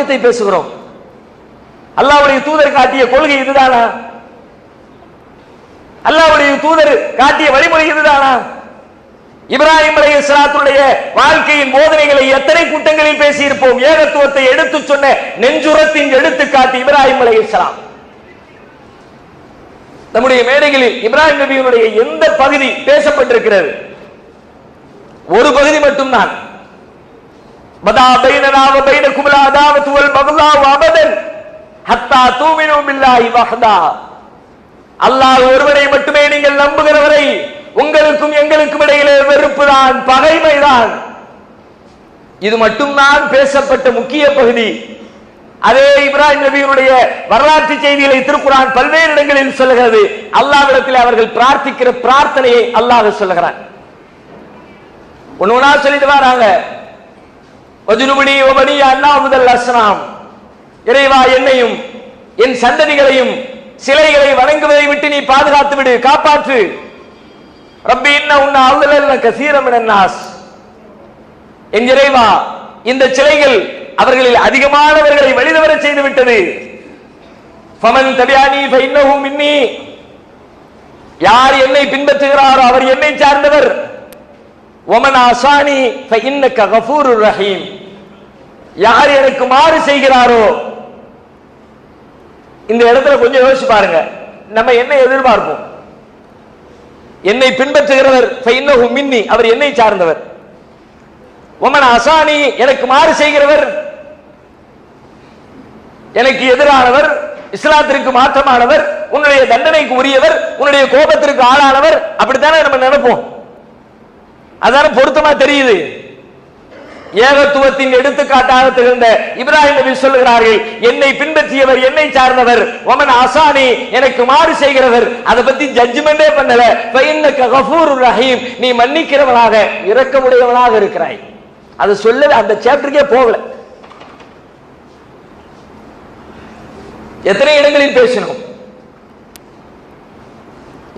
மார்க்கத்தை பேசுகிறோம். அல்லாவுடைய தூதர் காட்டிய கொள்கை இதுதானா? அல்லாவுடைய தூதர் காட்டிய வழிமுறை இதுதானா? இப்ராஹிம் அலைஹி இஸ்லாத்துடைய வாழ்க்கையின் போதனைகளை எத்தனை கூட்டங்களில் பேசியிருப்போம்? ஏகத்துவத்தை எடுத்து சொன்ன நெஞ்சுரத்தின் எடுத்துக்காட்டு இப்ராஹிம் அலைஹிஸ்ஸலாம் நம்முடைய மேடைகளில் இப்ராஹிம் நபியினுடைய எந்த பகுதி பேசப்பட்டிருக்கிறது? ஒரு பகுதி மட்டும்தான். பதா பைனனா வ பைனக்கும் அல் வல் அபதன் ஹத்தா தூமினு பில்லாஹி அல்லாஹ் ஒருவரை மட்டுமே நீங்கள் நம்புகிறவரை உங்களுக்கும் எங்களுக்கும் இடையிலே வெறுப்புதான் பகைமைதான் இது மட்டும்தான் பேசப்பட்ட முக்கிய பகுதி. அதே இப்ராஹிம் நபியினுடைய வரலாற்று செய்திகளை திருக்குறான் பல்வேறு இடங்களில் சொல்லுகிறது. அல்லாவிடத்தில் அவர்கள் பிரார்த்திக்கிற பிரார்த்தனையை அல்லாஹ் சொல்லுகிறான். ஒண்ணு ஒன்னா சொல்லிட்டு வராங்க. வஜுனுபடி ஒபனி அண்ணா முதல் அஸ்லாம். இறைவா என்னையும் என் சந்ததிகளையும் சிலைகளை வணங்குவதை விட்டு நீ பாதுகாத்து விடு காப்பாற்று. ரப்பி இன்ன உன்ன அவ்வளல்ல கசீரம் நாஸ். என் இறைவா இந்த சிலைகள் அவர்களில் அதிகமானவர்களை வழிதவர செய்து விட்டது. ஃபமன் தபியானி ஃபைன்னஹு மின்னி. யார் என்னை பின்பற்றுகிறாரோ அவர் என்னை சார்ந்தவர். ஒமன் ஆசானி ஃபஇன்னக கஃபூருர் ரஹீம் யார் எனக்கு மாறு செய்கிறாரோ? இந்த இடத்துல கொஞ்சம் யோசிச்சு பாருங்க. நம்ம என்ன எதிர்பார்ப்போம்? என்னை பின்பற்றுகிறவர் மின்னி அவர் என்னை சார்ந்தவர். ஒமன் அசானி எனக்கு மாறு செய்கிறவர் எனக்கு எதிரானவர் இஸ்லாத்திற்கு மாற்றமானவர் உன்னுடைய தண்டனைக்கு உரியவர் உன்னுடைய கோபத்திற்கு ஆளானவர் அப்படித்தானே நம்ம நினைப்போம்? அதான பொருத்தமா தெரியுது. ஏகத்துவத்தின் எடுத்துக்காட்டாக திகழ்ந்த இப்ராஹிம் நபி சொல்லுகிறார்கள் என்னை பின்பற்றியவர் என்னை சார்ந்தவர் ஒமன் அசானி எனக்கு மாறு செய்கிறவர். அதை பத்தி ஜட்ஜ்மெண்டே பண்ணல. ஃபைன்னக கஃபூருர் ரஹீம். நீ மன்னிக்கிறவனாக இரக்கமுடையவனாக இருக்கிறாய். அது சொல்ல அந்த சாப்டருக்கே போகல. எத்தனை இடங்களில் பேசினோம்?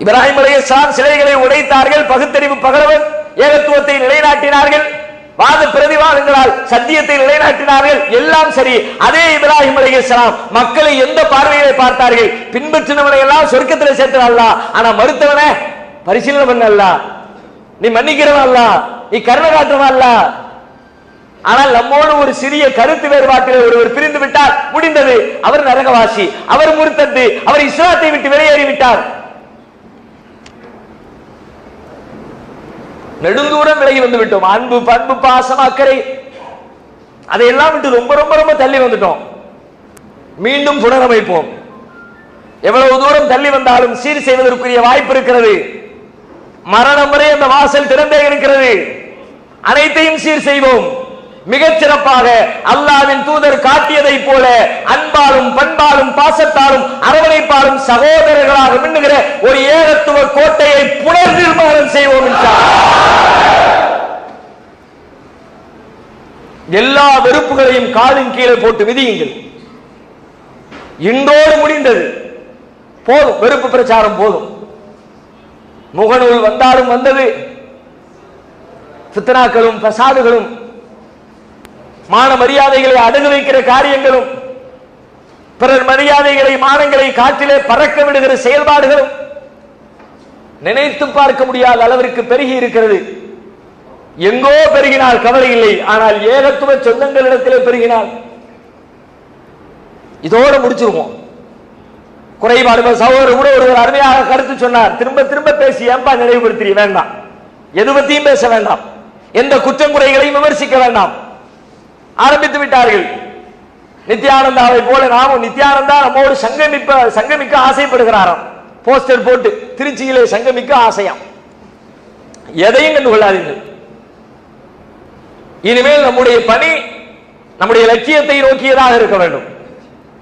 இப்ராஹிம் அலையசான் சிலைகளை உடைத்தார்கள் பகுத்தறிவு பகலவன். ஏகத்துவத்தை நிலைநாட்டினார்கள். வாத பிரதிவாதங்களால் சத்தியத்தை நிலைநாட்டினார்கள். எல்லாம் சரி. அதே இப்ராஹிம் அலைஹிஸ்ஸலாம் மக்களை எந்த பார்வையிலே பார்த்தார்கள்? பின்பற்றினவனை எல்லாம் சொர்க்கத்தில் சேர்த்தான் ஆனா மறுத்தவன பரிசீலனை பண்ண அல்லாஹ் நீ மன்னிக்கிறவன் அல்லாஹ் நீ கருணை காட்டுறவன் அல்லாஹ் ஆனால் நம்மோடு ஒரு சிறிய கருத்து வேறுபாட்டில் ஒருவர் பிரிந்து விட்டார் முடிந்தது. அவர் நரகவாசி. அவர் முறுத்தது அவர் இஸ்லாத்தை விட்டு வெளியேறி விட்டார் நெடுந்தூரம் விலகி வந்து விட்டோம் அன்பு பண்பு பாசம் அக்கறை. அதையெல்லாம் விட்டு ரொம்ப ரொம்ப ரொம்ப தள்ளி வந்துட்டோம். மீண்டும் புனரமைப்போம். எவ்வளவு தூரம் தள்ளி வந்தாலும் சீர் செய்வதற்குரிய வாய்ப்பு இருக்கிறது. மரணம் வரை அந்த வாசல் திறந்தே இருக்கிறது. அனைத்தையும் சீர் செய்வோம். மிகச் சிறப்பாக அல்லாவின் தூதர் காட்டியதை போல அன்பாலும் பண்பாலும் பாசத்தாலும் அரவணைப்பாலும் சகோதரர்களாக மின்னுகிற ஒரு ஏகத்துவ கோட்டையை புனர் நிர்மாணம் செய்வோம் எல்லா வெறுப்புகளையும் காலின் கீழே போட்டு விதியுங்கள் இன்றோடு முடிந்தது. போதும் வெறுப்பு பிரச்சாரம் போதும். முகநூல் வந்தாலும் வந்தது. சித்தனாக்களும் பசாதுகளும் மான மரியாதைகளை அடகு வைக்கிற காரியங்களும் பிறர் மரியாதைகளை மானங்களை காற்றிலே பறக்க விடுகிற செயல்பாடுகளும் நினைத்து பார்க்க முடியாத அளவிற்கு பெருகி இருக்கிறது. எங்கோ பெருகினால் கவலை இல்லை ஆனால் ஏகத்துவ சொந்தங்களிடத்திலே பெருகினால் இதோட முடிச்சிருவோம். குறைபாடு சகோதரர் கூட ஒருவர் அருமையாக கருத்து சொன்னார். திரும்ப திரும்ப பேசி ஏன்பா நினைவுபடுத்துறீ? வேண்டாம். எது பத்தியும் பேச வேண்டாம். எந்த குற்றம் குறைகளையும் விமர்சிக்க வேண்டாம். ஆரம்பித்து விட்டார்கள். நித்யானந்தாவை போல நாமும் நித்யானந்தா நம்மோடு சங்கமிப்ப சங்கமிக்க ஆசைப்படுகிறாராம். போஸ்டர் போட்டு திருச்சியிலே சங்கமிக்க ஆசையாம். எதையும் கண்டு கொள்ளாதீர்கள் இனிமேல் நம்முடைய பணி நம்முடைய லட்சியத்தை நோக்கியதாக இருக்க வேண்டும்.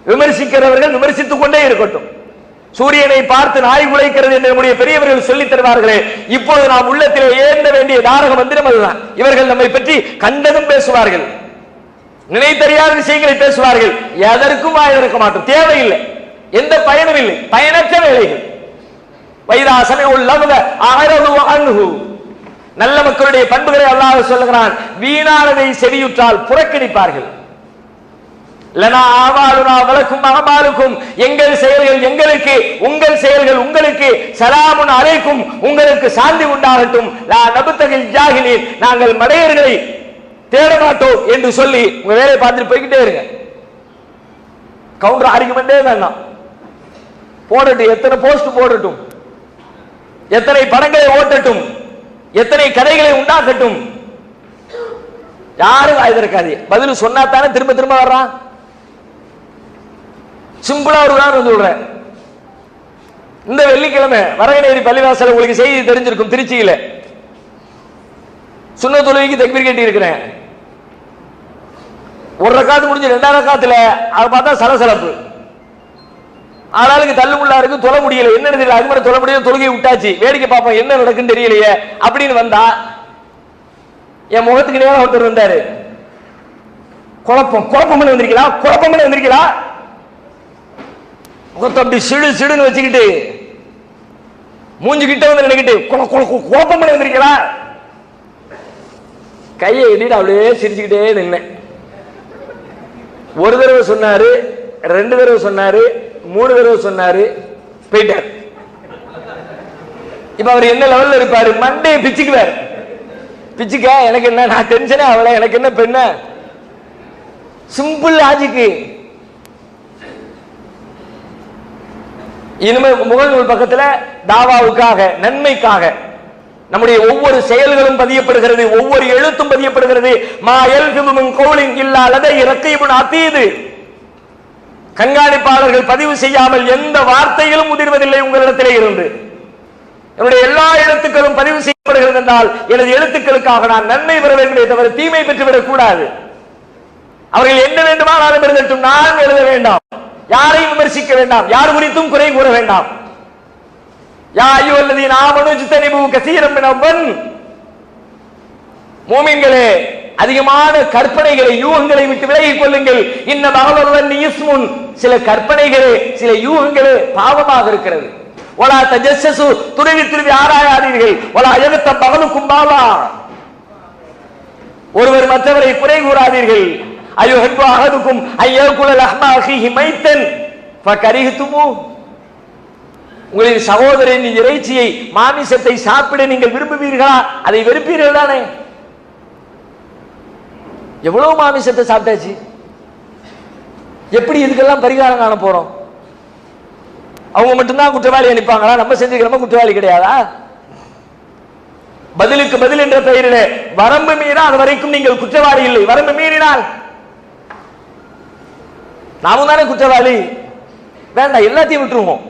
விமர்சிக்கிறவர்கள் விமர்சித்துக் கொண்டே இருக்கட்டும். சூரியனை பார்த்து நாய் உழைக்கிறது என்று நம்முடைய பெரியவர்கள் சொல்லித் தருவார்களே இப்போது நாம் உள்ளத்தில் ஏந்த வேண்டிய தாரக மந்திரம் அதுதான். இவர்கள் நம்மை பற்றி கண்டதும் பேசுவார்கள். நினைத்தறியாத விஷயங்களை பேசுவார்கள். எதற்கும் வாய் இருக்க மாட்டோம். தேவையில்லை. எந்த பயனும் இல்லை. பயனற்ற வேலைகள். வைதாசனை உள்ளவங்க ஆரவு நல்ல மக்களுடைய பண்புகளை அல்லாஹ் சொல்லுகிறான். வீணானதை செவியுற்றால் புறக்கணிப்பார்கள். லனா ஆவாலுனா வலக்கும் அகமாலுக்கும் எங்கள் செயல்கள் எங்களுக்கு உங்கள் செயல்கள் உங்களுக்கு. சலாமுன் அழைக்கும் உங்களுக்கு சாந்தி உண்டாகட்டும். லா நபுத்தகில் நாங்கள் மடையர்களை தேட மாட்டோம் என்று சொல்லி உங்க வேலையை பார்த்துட்டு போய்கிட்டே இருங்க. கவுண்டர் ஆர்குமெண்டே வேண்டாம். போடட்டும். எத்தனை போஸ்ட் போடட்டும். எத்தனை படங்களை ஓட்டட்டும். எத்தனை கதைகளை உண்டாக்கட்டும். யாரும் வாய் திறக்காது பதில் சொன்னா தானே திரும்ப திரும்ப வர்றான் சிம்பிளா ஒரு உதாரணம் சொல்றேன். இந்த வெள்ளிக்கிழமை வரகநேரி பள்ளிவாசல் உங்களுக்கு செய்தி தெரிஞ்சிருக்கும் திருச்சியில. சுண்ண தொழுகைக்கு தக்பீர் கட்டி இருக்கிறேன் ஒரு ரக்காத்து முடிஞ்சு ரெண்டாம் ரக்காத்துல அதை பார்த்தா சலசலப்பு. ஆளாளுக்கு தள்ளுமுள்ளா இருக்கு தொலை முடியல. என்ன தெரியல அது மாதிரி தொலை முடியல தொழுகை விட்டாச்சு. வேடிக்கை பார்ப்போம் என்ன நடக்குன்னு தெரியலையே அப்படின்னு வந்தா என் முகத்துக்கு நேரம் ஒருத்தர் வந்தாரு. குழப்பம் குழப்பம் வந்திருக்கீங்களா? குழப்பம் வந்திருக்கீங்களா? முகத்தை அப்படி சிடு சிடுன்னு வச்சுக்கிட்டு மூஞ்சு கிட்ட வந்து நினைக்கிட்டு குழப்பம் பண்ணி வந்திருக்கீங்களா? கையை எட்டிட்டு அப்படியே சிரிச்சுக்கிட்டே நின்னேன். ஒரு தடவை சொன்னாரு ரெண்டு தடவை சொன்னாரு மூணு தடவை சொன்னாரு போயிட்டார். இப்ப அவர் என்ன லெவல்ல இருப்பாரு? மண்டே பிச்சுக்குவார். பிச்சுக்கா எனக்கு என்ன நான் டென்ஷனே ஆகல எனக்கு என்ன பெண்ண? சிம்பிள் லாஜிக்கு இனிமே முகநூல் பக்கத்துல தாவாவுக்காக நன்மைக்காக. நம்முடைய ஒவ்வொரு செயல்களும் பதியப்படுகிறது ஒவ்வொரு எழுத்தும் பதியப்படுகிறது. மா எல்கிது கோலிங் இல்லாத இறக்கையுடன் அத்தீது கண்காணிப்பாளர்கள் பதிவு செய்யாமல் எந்த வார்த்தையிலும் முதிர்வதில்லை உங்களிடத்திலே இருந்து. என்னுடைய எல்லா எழுத்துக்களும் பதிவு செய்யப்படுகிறது என்றால் எனது எழுத்துக்களுக்காக நான் நன்மை பெற வேண்டுமே தவிர தீமை பெற்றுவிடக் கூடாது. அவர்கள் என்ன வேண்டுமானாலும் எழுதட்டும் நான் எழுத வேண்டாம். யாரையும் விமர்சிக்க வேண்டாம். யார் குறித்தும் குறை கூற வேண்டாம். யா ஐயுவல்லதீன ஆமனு ஜித்தனிபு கசீரம் மினவன் மூமின்களே அதிகமான கற்பனைகளை யூகங்களை விட்டு விலகிக் கொள்ளுங்கள். இன்ன பகவதன் இஸ்முன். சில கற்பனைகளே சில யூகங்களே பாவமாக இருக்கிறது. ஒலா தஜஸ்ஸு துருவி துருவி ஆராயாதீர்கள். ஒலா எழுத்த பகலுக்கும் பாவா ஒருவர் மற்றவரை குறை கூறாதீர்கள். ஐயோ ஹென்பு அகதுக்கும் ஐயோ குலல் அஹ்மா ஹி மைத்தன். ஃபகரிஹ்துமு. உங்களின் சகோதரன் இறைச்சியை மாமிசத்தை சாப்பிட நீங்கள் விரும்புவீர்களா? அதை வெறுப்பீர்கள் தானே எவ்வளவு மாமிசத்தை சாப்பிட்டாச்சு? எப்படி இதுக்கெல்லாம் பரிகாரம் காண போறோம்? அவங்க மட்டும்தான் குற்றவாளி அனுப்பாங்களா நம்ம செஞ்சுக்கிறோமா? குற்றவாளி கிடையாதா? பதிலுக்கு பதில் என்ற பெயரிலே வரம்பு மீறா அது வரைக்கும் நீங்கள் குற்றவாளி இல்லை. வரம்பு மீறினால் நாமும் தானே குற்றவாளி? வேண்டாம் எல்லாத்தையும் விட்டுருவோம்.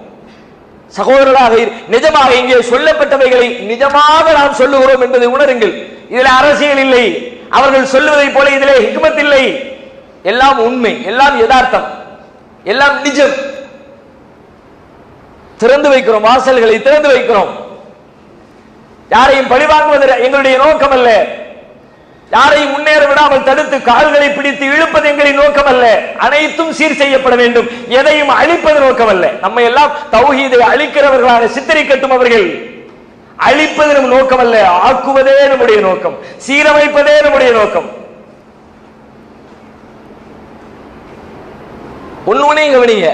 சகோதரர்களாக நிஜமாக இங்கே சொல்லப்பட்டவைகளை நிஜமாக நாம் சொல்லுகிறோம் என்பதை உணருங்கள். இதில் அரசியல் இல்லை. அவர்கள் சொல்லுவதை போல இதிலே ஹிக்மத் இல்லை. எல்லாம் உண்மை. எல்லாம் யதார்த்தம். எல்லாம் நிஜம். திறந்து வைக்கிறோம். வாசல்களை திறந்து வைக்கிறோம். யாரையும் பழிவாங்குவது எங்களுடைய நோக்கம் அல்ல யாரையும் முன்னேற விடாமல் தடுத்து கால்களை பிடித்து இழுப்பது எங்களின் நோக்கம் அல்ல அனைத்தும் சீர் செய்யப்பட வேண்டும். எதையும் அழிப்பது நோக்கம் அல்ல நம்ம எல்லாம் தௌஹீதை அழிக்கிறவர்களாக சித்தரிக்கட்டும் அவர்கள். அழிப்பது நம் நோக்கம் அல்ல ஆக்குவதே நம்முடைய நோக்கம். சீரமைப்பதே நம்முடைய நோக்கம். ஒன்னு கவனிங்க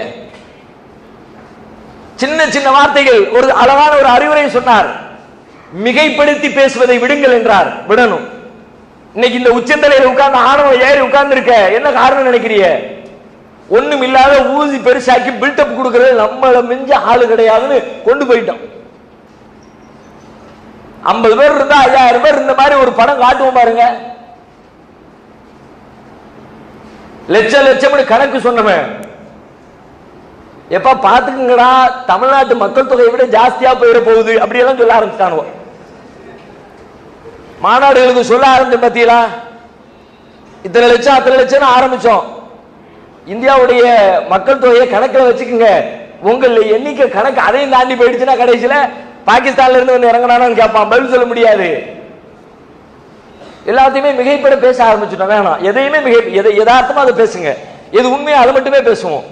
சின்ன சின்ன வார்த்தைகள். ஒரு அழகான ஒரு அறிவுரை சொன்னார். மிகைப்படுத்தி பேசுவதை விடுங்கள் என்றார். விடணும். இன்னைக்கு இந்த உச்சத்தலையில உட்கார்ந்து ஆணவம் ஏறி உட்கார்ந்து இருக்க என்ன காரணம் நினைக்கிறீங்க? ஒண்ணும் இல்லாத ஊதி பெருசாக்கி பில்டப் கொடுக்கறது நம்மள மிஞ்ச ஆளு கிடையாதுன்னு கொண்டு போயிட்டோம். ஐம்பது பேர் இருந்தா ஐயாயிரம் பேர் இந்த மாதிரி ஒரு படம் காட்டுவோம் பாருங்க. லட்சம் லட்சம்னு கணக்கு சொன்னவன். எப்ப பாத்துக்குங்கடா தமிழ்நாட்டு மக்கள் தொகையை விட ஜாஸ்தியா போயிட போகுது அப்படி எல்லாம் சொல்ல ஆரம்பிச்சிட்டானுவோ. மாநாடுகளுக்கு சொல்ல ஆரம்பிச்சு பார்த்தீங்களா இத்தனை லட்சம் அத்தனை லட்சம் ஆரம்பிச்சோம். இந்தியாவுடைய மக்கள் தொகையை கணக்கில் வச்சுக்கோங்க. உங்கள் எண்ணிக்கை கணக்கு அதையும் தாண்டி போயிடுச்சுன்னா கடைசியில பாகிஸ்தான்ல இருந்து வந்து இறங்கினானு கேட்பான். பதில் சொல்ல முடியாது. எல்லாத்தையுமே மிகைப்பட பேச ஆரம்பிச்சுட்டோம். வேணாம். எதையுமே மிகை எதை யதார்த்தமா அதை பேசுங்க. எது உண்மையா அதை மட்டுமே பேசுவோம்.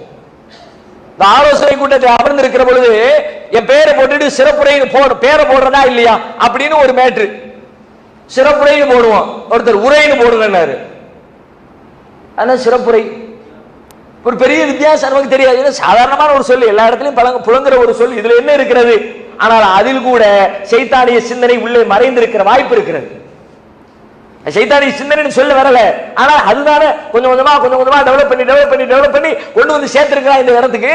இந்த ஆலோசனை கூட்டத்தை அமர்ந்து இருக்கிற பொழுது என் பேரை போட்டுட்டு சிறப்புரைன்னு போட பேரை போடுறதா இல்லையா? அப்படின்னு ஒரு மேட்ரு. சிறப்புரைன்னு போடுவோம். ஒருத்தர் உரைன்னு போடுங்கன்னாரு ஆனால் சிறப்புரை. ஒரு பெரிய வித்தியாசம் நமக்கு தெரியாது. சாதாரணமான ஒரு சொல் எல்லா இடத்துலையும் பழங்க புலங்குற ஒரு சொல் இதுல என்ன இருக்கிறது? ஆனால் அதில் கூட சைத்தானிய சிந்தனை உள்ளே மறைந்திருக்கிற வாய்ப்பு இருக்கிறது. சைத்தானிய சிந்தனை சொல்ல வரல. ஆனா அதுதானே கொஞ்சம் கொஞ்சமா கொஞ்சம் கொஞ்சமா டெவலப் பண்ணி டெவலப் பண்ணி டெவலப் பண்ணி கொண்டு வந்து சேர்த்திருக்கிறா இந்த இடத்துக்கு.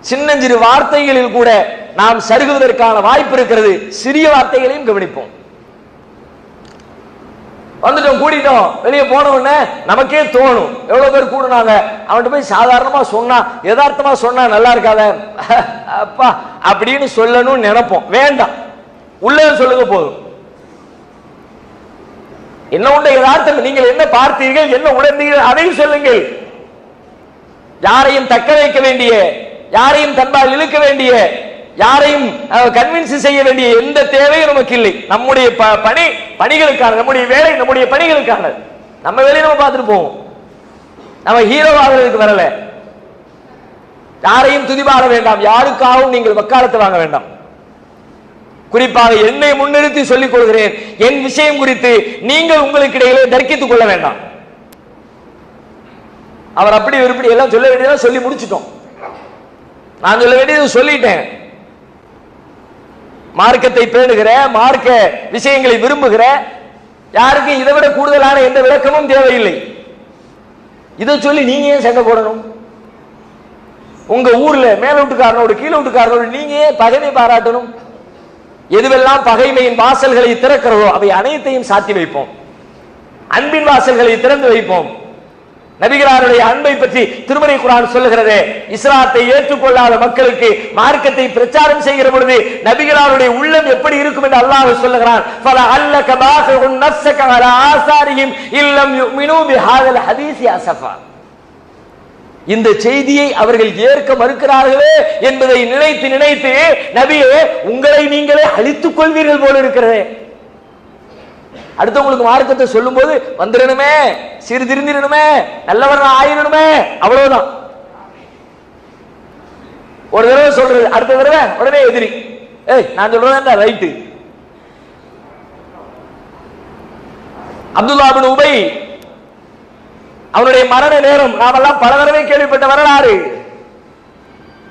சின்னஞ்சிறு வார்த்தைகளில் கூட நாம் சருகுவதற்கான வாய்ப்பு இருக்கிறது. சிறிய வார்த்தைகளையும் கவனிப்போம். வந்துட்டோம் கூட்டிட்டோம். வெளியே போன உடனே நமக்கே தோணும். எவ்வளவு பேர் கூடுனாங்க? அவன்கிட்ட போய் சாதாரணமா சொன்னா யதார்த்தமா சொன்னா நல்லா இருக்காத. அப்பா அப்படின்னு சொல்லணும்னு நினைப்போம். வேண்டாம். உள்ளே சொல்லுங்க போதும். என்ன உண்டு யதார்த்தம்? நீங்கள் என்ன பார்த்தீர்கள்? என்ன உணர்ந்தீர்கள்? அதையும் சொல்லுங்கள். யாரையும் தக்க வைக்க வேண்டிய யாரையும் தன்பால் இழுக்க வேண்டிய யாரையும் கன்வின்ஸ் செய்ய வேண்டிய எந்த தேவையும் நமக்கு இல்லை நம்முடைய ப- பணி பணிகளுக்கான நம்முடைய வேலை நம்முடைய பணிகளுக்கான நம்ம வேலையை நம்ம பார்த்துட்டு போவோம். நம்ம ஹீரோ ஆகிறதுக்கு வரல. யாரையும் துதிபாட வேண்டாம். யாருக்காகவும் நீங்கள் வக்காலத்தை வாங்க வேண்டாம். குறிப்பாக என்னை முன்னிறுத்தி சொல்லிக் கொள்கிறேன். என் விஷயம் குறித்து நீங்கள் உங்களுக்கு இடையிலே தர்க்கித்துக் கொள்ள வேண்டாம். அவர் அப்படி இப்படி எல்லாம் சொல்ல வேண்டியதெல்லாம் சொல்லி முடிச்சிட்டோம். நான் சொல்ல வேண்டியது சொல்லிட்டேன். மார்க்கத்தை பேணுகிற மார்க்க விஷயங்களை விரும்புகிற யாருக்கும் இதை விட கூடுதலான எந்த விளக்கமும் தேவையில்லை. இதை சொல்லி நீங்க ஏன் சண்டை போடணும்? உங்க ஊர்ல மேல வீட்டுக்காரனோடு கீழே வீட்டுக்காரனோடு நீங்க ஏன் பகைமை பாராட்டணும்? எதுவெல்லாம் பகைமையின் வாசல்களை திறக்கிறதோ அவை அனைத்தையும் சாத்தி வைப்போம். அன்பின் வாசல்களை திறந்து வைப்போம். நபிகளாருடைய அன்பை பற்றி திருமறை குரான் சொல்லுகிறது. இஸ்லாத்தை ஏற்றுக்கொள்ளாத மக்களுக்கு மார்க்கத்தை பிரச்சாரம் செய்கிற பொழுது நபிகளாருடைய உள்ளம் எப்படி இருக்கும் என்று அல்லாஹ் சொல்லுகிறான். பல அல்லக பாஹுன் நஃப்ஸக இல்லம் யுமினூ பிஹாதல் ஹதீஸி அசஃபா. இந்த செய்தியை அவர்கள் ஏற்க மறுக்கிறார்களே என்பதை நினைத்து நினைத்து நபியே உங்களை நீங்களே அழித்துக் கொள்வீர்கள் போல இருக்கிறதே. அடுத்தவங்களுக்கு மார்க்கத்தை சொல்லும்போது வந்துடணுமே சிறு திருந்திடணுமே நல்லவன் ஆயிடணுமே அவ்வளவுதான். ஒரு தடவை சொல்றது அடுத்த தடவை உடனே எதிரி ஏய் நான் சொல்றதா ரைட்டு. அப்துல்லா பின் உபை அவருடைய மரண நேரம் நாமெல்லாம் பல தடவை கேள்விப்பட்ட வரலாறு.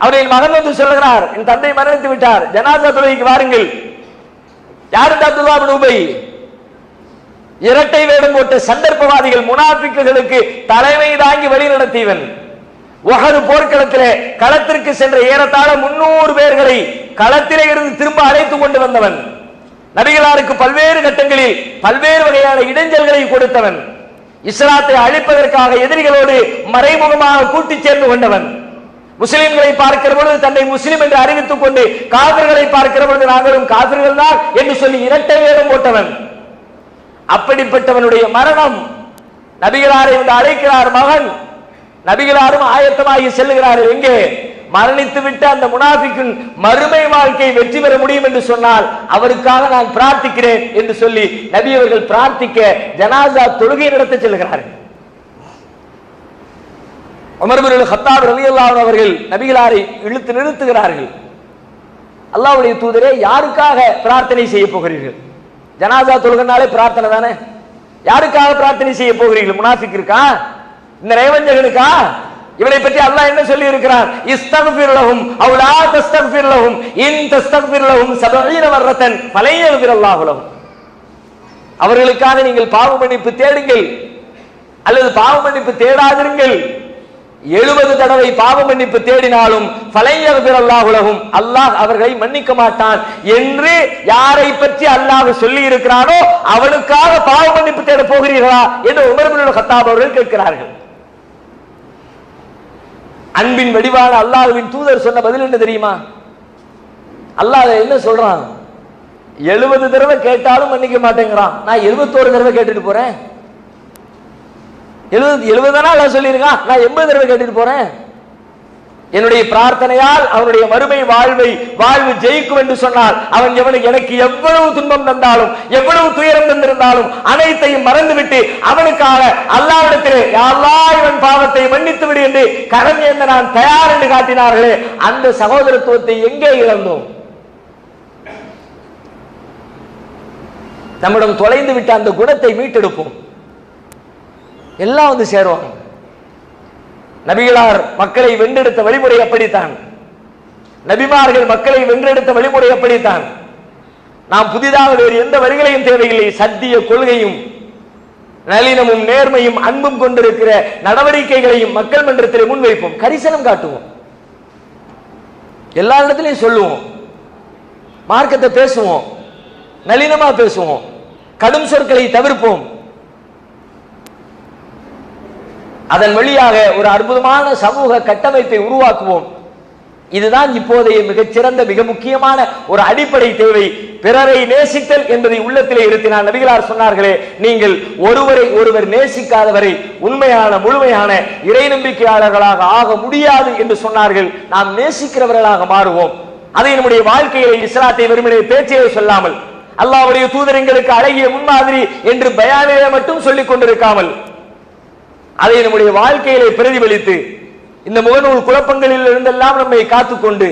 அவருடைய மகன் வந்து சொல்லுகிறார் என் தந்தை மரணித்து விட்டார் ஜனாதா துறைக்கு வாருங்கள். யார் அப்துல்லா பின் உபை? இரட்டை வேடம் போட்ட சந்தர்ப்பவாதிகள் முனாபிக்குகளுக்கு தலைமை தாங்கி வழி நடத்தியவன். போர்க்களத்திலே களத்திற்கு சென்ற ஏறத்தாழ முன்னூறு பேர்களை களத்திலே இருந்து திரும்ப அழைத்துக் கொண்டு வந்தவன். நபிகளாருக்கு பல்வேறு கட்டங்களில் பல்வேறு வகையான இடைஞ்சல்களை கொடுத்தவன். இஸ்லாத்தை அழிப்பதற்காக எதிரிகளோடு மறைமுகமாக கூட்டிச் சேர்ந்து கொண்டவன். முஸ்லிம்களை பார்க்கிற பொழுது தன்னை முஸ்லிம் என்று அறிவித்துக் கொண்டு காவிர்களை பார்க்கிற பொழுது நாங்களும் காவிர்கள் தான் என்று சொல்லி இரட்டை வேடம் போட்டவன். அப்படிப்பட்டவனுடைய மரணம். நபிகளாரை வந்து அழைக்கிறார் மகன். நபிகளாரும் ஆயத்தமாகி செல்லுகிறார்கள். எங்கே? மரணித்து விட்டு அந்த முனாஃபிக்கின் மறுமை வாழ்க்கை வெற்றி பெற முடியும் என்று சொன்னால் அவருக்காக நான் பிரார்த்திக்கிறேன் என்று சொல்லி நபி அவர்கள் பிரார்த்திக்க ஜனாசா தொழுகை நடத்த செல்கிறார்கள். உமர் பின் ஹத்தாப் ரலியல்லாஹு அவர்கள் நபிகளாரை இழுத்து நிறுத்துகிறார்கள். அல்லாவுடைய தூதரே யாருக்காக பிரார்த்தனை செய்ய போகிறீர்கள்? ஜனாசா தொழுகனாலே பிரார்த்தனை தானே? யாருக்காக பிரார்த்தனை செய்ய போகிறீர்கள்? முனாஃபிக் இருக்கா? இந்த ரேவஞ்சகனுக்கா? இவனை பற்றி அல்லாஹ் என்ன சொல்லி இருக்கிறான் இஸ்தக்ஃபிர் லஹும் அவ் லா தஸ்தக்ஃபிர் லஹும் இன் தஸ்தக்ஃபிர் லஹும் 70 மர்ரத்தன் லஹும். அவர்களுக்காக நீங்கள் பாவ மன்னிப்பு தேடுங்கள். அல்லது பாவ மன்னிப்பு தேடாதிருங்கள். எழுபது தடவை பாவ மன்னிப்பு தேடினாலும் அல்லாஹுலகும் அல்லாஹ் அவர்களை மன்னிக்க மாட்டான் என்று யாரை பற்றி அல்லாஹ் சொல்லி இருக்கிறானோ அவனுக்காக பாவ மன்னிப்பு தேட போகிறீர்களா என்று உமர் கத்தாப் அவர்கள் கேட்கிறார்கள். அன்பின் வடிவான அல்லாஹ்வின் தூதர் சொன்ன பதில் என்ன தெரியுமா? அல்லாஹ் என்ன சொல்றான்? எழுபது தடவை கேட்டாலும் மன்னிக்க மாட்டேங்கிறான். நான் எழுபத்தோரு தடவை கேட்டுட்டு போறேன். எழுபது எழுபது நாள் சொல்லியிருக்கான் நான் எண்பது தடவை கேட்டுட்டு போறேன். என்னுடைய பிரார்த்தனையால் அவனுடைய மறுமை வாழ்வை வாழ்வு ஜெயிக்கும் என்று சொன்னால் அவன் எவனுக்கு எனக்கு எவ்வளவு துன்பம் தந்தாலும் எவ்வளவு துயரம் தந்திருந்தாலும் அனைத்தையும் மறந்துவிட்டு அவனுக்காக அல்லாவிடத்திலே அல்லாஹ் இவன் பாவத்தை மன்னித்து விடு என்று கரம் ஏந்த நான் தயார் என்று காட்டினார்களே அந்த சகோதரத்துவத்தை எங்கே இழந்தோம்? நம்மிடம் தொலைந்து விட்ட அந்த குணத்தை மீட்டெடுப்போம். எல்லாம் வந்து சேருவாங்க. நபிகளார் மக்களை வென்றெடுத்த வழிமுறை அப்படித்தான். நபிமார்கள் மக்களை வென்றெடுத்த வழிமுறை அப்படித்தான். நாம் புதிதாக வேறு எந்த வரிகளையும் தேவையில்லை. சத்திய கொள்கையும் நளினமும் நேர்மையும் அன்பும் கொண்டிருக்கிற நடவடிக்கைகளையும் மக்கள் மன்றத்தில் முன்வைப்போம். கரிசனம் காட்டுவோம். எல்லா இடத்துலையும் சொல்லுவோம். மார்க்கத்தை பேசுவோம். நளினமா பேசுவோம். கடும் சொற்களை தவிர்ப்போம். அதன் வழியாக ஒரு அற்புதமான சமூக கட்டமைப்பை உருவாக்குவோம். இதுதான் இப்போதைய மிகச்சிறந்த மிக முக்கியமான ஒரு அடிப்படை தேவை. பிறரை நேசித்தல் என்பதை உள்ளத்திலே இருத்தினார் நபிகளார் சொன்னார்களே நீங்கள் ஒருவரை ஒருவர் நேசிக்காதவரை உண்மையான முழுமையான இறை நம்பிக்கையாளர்களாக ஆக முடியாது என்று சொன்னார்கள். நாம் நேசிக்கிறவர்களாக மாறுவோம். அதை நம்முடைய வாழ்க்கையை இஸ்லாத்தை வெறுமனே பேச்சையே சொல்லாமல் அல்லாவுடைய தூதர் எங்களுக்கு அழகிய முன்மாதிரி என்று பயானிலே மட்டும் சொல்லிக் கொண்டிருக்காமல் அதை நம்முடைய வாழ்க்கையிலே பிரதிபலித்து இந்த முகநூல் குழப்பங்களில் இருந்தெல்லாம் நம்மை காத்துக்கொண்டு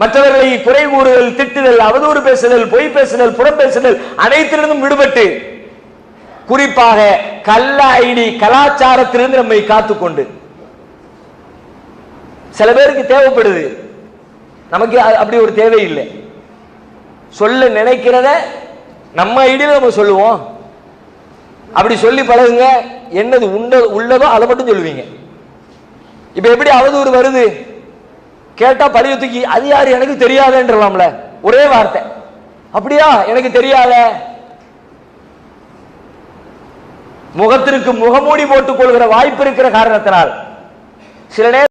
மற்றவர்களை குறை கூறுதல் திட்டுதல் அவதூறு பேசுதல் பொய் பேசுதல் புறம் பேசுதல் அனைத்திலிருந்தும் விடுபட்டு குறிப்பாக கள்ள ஐடி கலாச்சாரத்திலிருந்து நம்மை காத்துக்கொண்டு. சில பேருக்கு தேவைப்படுது. நமக்கு அப்படி ஒரு தேவை இல்லை சொல்ல நினைக்கிறத நம்ம ஐடியில் நம்ம சொல்லுவோம். அப்படி சொல்லி பழகுங்க. என்னது உண்ட உள்ளதோ அதை மட்டும் சொல்லுவீங்க. இப்ப எப்படி அவதூறு வருது? கேட்டா பழைய தூக்கி அது யாரு? எனக்கு தெரியாதுன்றலாம்ல ஒரே வார்த்தை. அப்படியா? எனக்கு தெரியாத. முகத்திற்கு முகமூடி போட்டுக் கொள்கிற வாய்ப்பு இருக்கிற காரணத்தினால். சில நேரம்